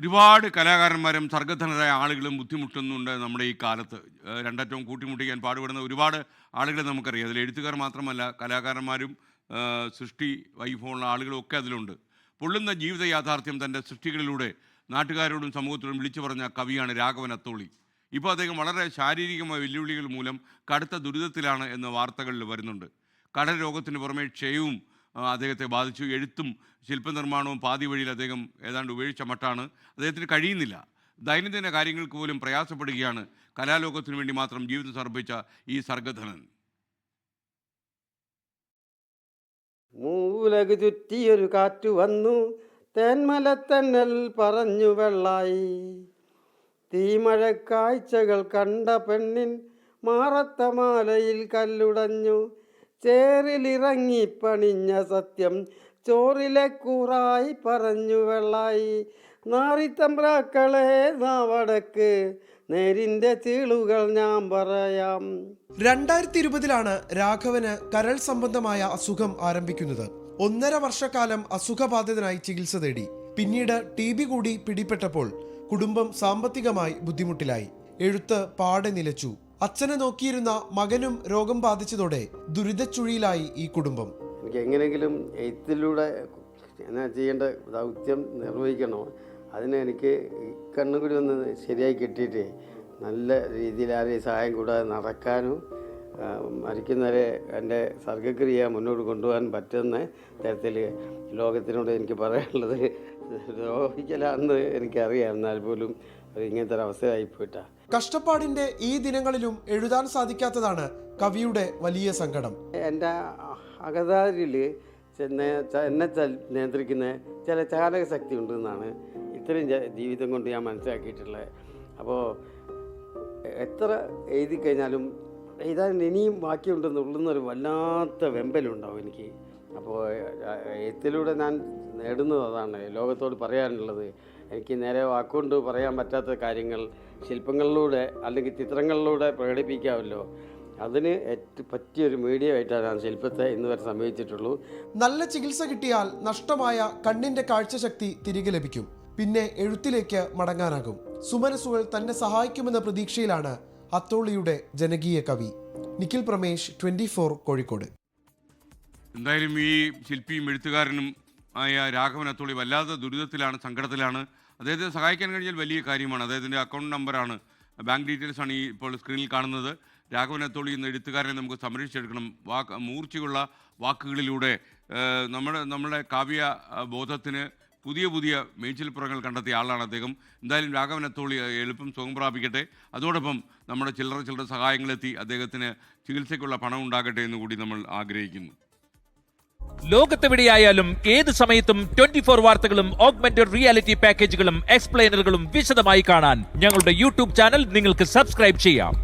ഒരുപാട് കലാകാരന്മാരും സർഗധനരായ ആളുകളും ബുദ്ധിമുട്ടുന്നുണ്ട് നമ്മുടെ ഈ കാലത്ത്. രണ്ടറ്റവും കൂട്ടിമുട്ടിക്കാൻ പാടുപെടുന്ന ഒരുപാട് ആളുകളെ നമുക്കറിയാം. അതിൽ എഴുത്തുകാർ മാത്രമല്ല കലാകാരന്മാരും സൃഷ്ടി വൈഭവമുള്ള ആളുകളും ഒക്കെ അതിലുണ്ട്. പൊള്ളുന്ന ജീവിത യാഥാർത്ഥ്യം തന്റെ സൃഷ്ടികളിലൂടെ നാട്ടുകാരോടും സമൂഹത്തോടും വിളിച്ചു പറഞ്ഞ കവിയാണ് രാഘവൻ അത്തോളി. ഇപ്പോൾ അദ്ദേഹം വളരെ ശാരീരികമായ വെല്ലുവിളികൾ മൂലം കടുത്ത ദുരിതത്തിലാണ് എന്ന വാർത്തകളിൽ വരുന്നുണ്ട്. കടൽ രോഗത്തിന് പുറമെ ക്ഷയവും അദ്ദേഹത്തെ ബാധിച്ചു. എഴുത്തും ശില്പനിർമ്മാണവും പാതി വഴിയിൽ അദ്ദേഹം ഏതാണ്ട് ഉപേക്ഷിച്ച മട്ടാണ്. അദ്ദേഹത്തിന് കഴിയുന്നില്ല. ദൈനംദിന കാര്യങ്ങൾക്ക് പോലും പ്രയാസപ്പെടുകയാണ്. കലാലോകത്തിനു വേണ്ടി മാത്രം ജീവിതം സമർപ്പിച്ച ഈ സർഗധനൻ. മൂലക് ചുറ്റിയൊരു കാറ്റു വന്നു. തേന്മലത്തന്നൽ പറഞ്ഞു വെള്ളായി. തീമഴക്കാഴ്ചകൾ കണ്ട പെണ്ണിൻ മാറത്ത മാലയിൽ കല്ലുടഞ്ഞു. ചേറിലിറങ്ങി പണിഞ്ഞ സത്യം ചോറിലെ കൂറായി പറഞ്ഞു വെള്ളായി. നാറിത്തമ്പ്രാക്കളെ നാവടക്ക് നേരിന്റെ ചീളുകൾ ഞാൻ പറയാം. രണ്ടായിരത്തി ഇരുപതിലാണ് രാഘവന് കരൾ സംബന്ധമായ അസുഖം ആരംഭിക്കുന്നത്. ഒന്നര വർഷക്കാലം അസുഖബാധിതനായി ചികിത്സ തേടി. പിന്നീട് ടി ബി കൂടി പിടിപെട്ടപ്പോൾ കുടുംബം സാമ്പത്തികമായി ബുദ്ധിമുട്ടിലായി. എഴുത്ത് പാടെ നിലച്ചു. അച്ഛനെ നോക്കിയിരുന്ന മകനും രോഗം ബാധിച്ചതോടെ ദുരിതച്ചുഴിയിലായി ഈ കുടുംബം. എനിക്ക് എങ്ങനെയെങ്കിലും എഴുത്തിലൂടെ എന്നാ ചെയ്യേണ്ട ദൗത്യം നിർവഹിക്കണോ? അതിന് എനിക്ക് ഈ കൂടി ഒന്ന് ശരിയായി കിട്ടിയിട്ട് നല്ല രീതിയിൽ ആരെയും സഹായം കൂടാതെ നടക്കാനും മരിക്കുന്നവരെ എന്റെ സർഗക്രിയ മുന്നോട്ട് കൊണ്ടുപോകാൻ പറ്റുന്ന തരത്തിൽ ലോകത്തിനോട് എനിക്ക് പറയാനുള്ളത് ദ്രോഹിക്കലാണെന്ന് എനിക്കറിയാം എന്നാൽ പോലും ഇങ്ങനത്തെ ഒരു അവസ്ഥയായി പോയിട്ടാ. കഷ്ടപ്പാടിന്റെ ഈ ദിനങ്ങളിലും എഴുതാൻ സാധിക്കാത്തതാണ് കവിയുടെ വലിയ സങ്കടം. എന്റെ അകതാരിൽ എന്നെ നിയന്ത്രിക്കുന്ന ചില ചാലക ശക്തി ഉണ്ടെന്നാണ് ഇത്രയും ജീവിതം കൊണ്ട് ഞാൻ മനസ്സിലാക്കിയിട്ടുള്ളത്. അപ്പോൾ എത്ര എഴുതി കഴിഞ്ഞാലും എഴുതാൻ ഇനിയും ബാക്കിയുണ്ടെന്ന് ഉള്ളുന്നൊരു വല്ലാത്ത വെമ്പലുണ്ടാവും എനിക്ക്. അപ്പോൾ എഴുത്തിലൂടെ ഞാൻ നേടുന്നത് അതാണ്. ലോകത്തോട് പറയാനുള്ളത് എനിക്ക് നേരെ വാക്കുകൊണ്ട് പറയാൻ പറ്റാത്ത കാര്യങ്ങൾ ശില്പങ്ങളിലൂടെ അല്ലെങ്കിൽ ചിത്രങ്ങളിലൂടെ പ്രകടിപ്പിക്കാമല്ലോ. അതിന് പറ്റിയൊരു മീഡിയ ആയിട്ടാണ് ഞാൻ ശില്പത്തെ ഇന്ന് വരെ സമീപിച്ചിട്ടുള്ളൂ. നല്ല ചികിത്സ കിട്ടിയാൽ നഷ്ടമായ കണ്ണിന്റെ കാഴ്ചശക്തി തിരികെ ലഭിക്കും. പിന്നെ എഴുത്തിലേക്ക് മടങ്ങാനാകും. സുമനസുകൾ തന്നെ സഹായിക്കുമെന്ന പ്രതീക്ഷയിലാണ് അത്തോളിയുടെ ജനകീയ കവി നിഖിൽ പ്രമേഷ് ട്വന്റി ഫോർ കോഴിക്കോട്. എന്തായാലും ഈ ശില്പിയും എഴുത്തുകാരനും ആയ രാഘവൻ അത്തോളി വല്ലാതെ ദുരിതത്തിലാണ് സങ്കടത്തിലാണ്. അദ്ദേഹത്തെ സഹായിക്കാൻ കഴിഞ്ഞാൽ വലിയ കാര്യമാണ്. അദ്ദേഹത്തിന്റെ അക്കൗണ്ട് നമ്പറാണ് ബാങ്ക് ഡീറ്റെയിൽസ് ആണ് ഈ ഇപ്പോൾ സ്ക്രീനിൽ കാണുന്നത്. രാഘവൻ അത്തോളി എന്ന എഴുത്തുകാരനെ നമുക്ക് സംരക്ഷിച്ചെടുക്കണം. വാക്ക് മൂർച്ചയുള്ള വാക്കുകളിലൂടെ നമ്മുടെ നമ്മുടെ കാവ്യ ബോധത്തിന് പുതിയ പുതിയ മേച്ചിൽപ്പുറങ്ങൾ കണ്ടെത്തിയ ആളാണ് അദ്ദേഹം. എന്തായാലും ഏഹ്, എളുപ്പം സുഖം പ്രാപിക്കട്ടെ. അതോടൊപ്പം നമ്മുടെ ചില്ലറ ചില്ലറ സഹായങ്ങളെത്തി അദ്ദേഹത്തിന് ചികിത്സയ്ക്കുള്ള പണം ഉണ്ടാകട്ടെ എന്ന് കൂടി നമ്മൾ ആഗ്രഹിക്കുന്നു. ലോകത്തെവിടെയായാലും ഏത് സമയത്തും ട്വന്റി ഫോർ വാർത്തകളും ഓഗ്മെന്റഡ് റിയാലിറ്റി പാക്കേജുകളും എക്സ്പ്ലെയിനറുകളും വിശദമായി കാണാൻ ഞങ്ങളുടെ യൂട്യൂബ് ചാനൽ നിങ്ങൾക്ക് സബ്സ്ക്രൈബ് ചെയ്യാം.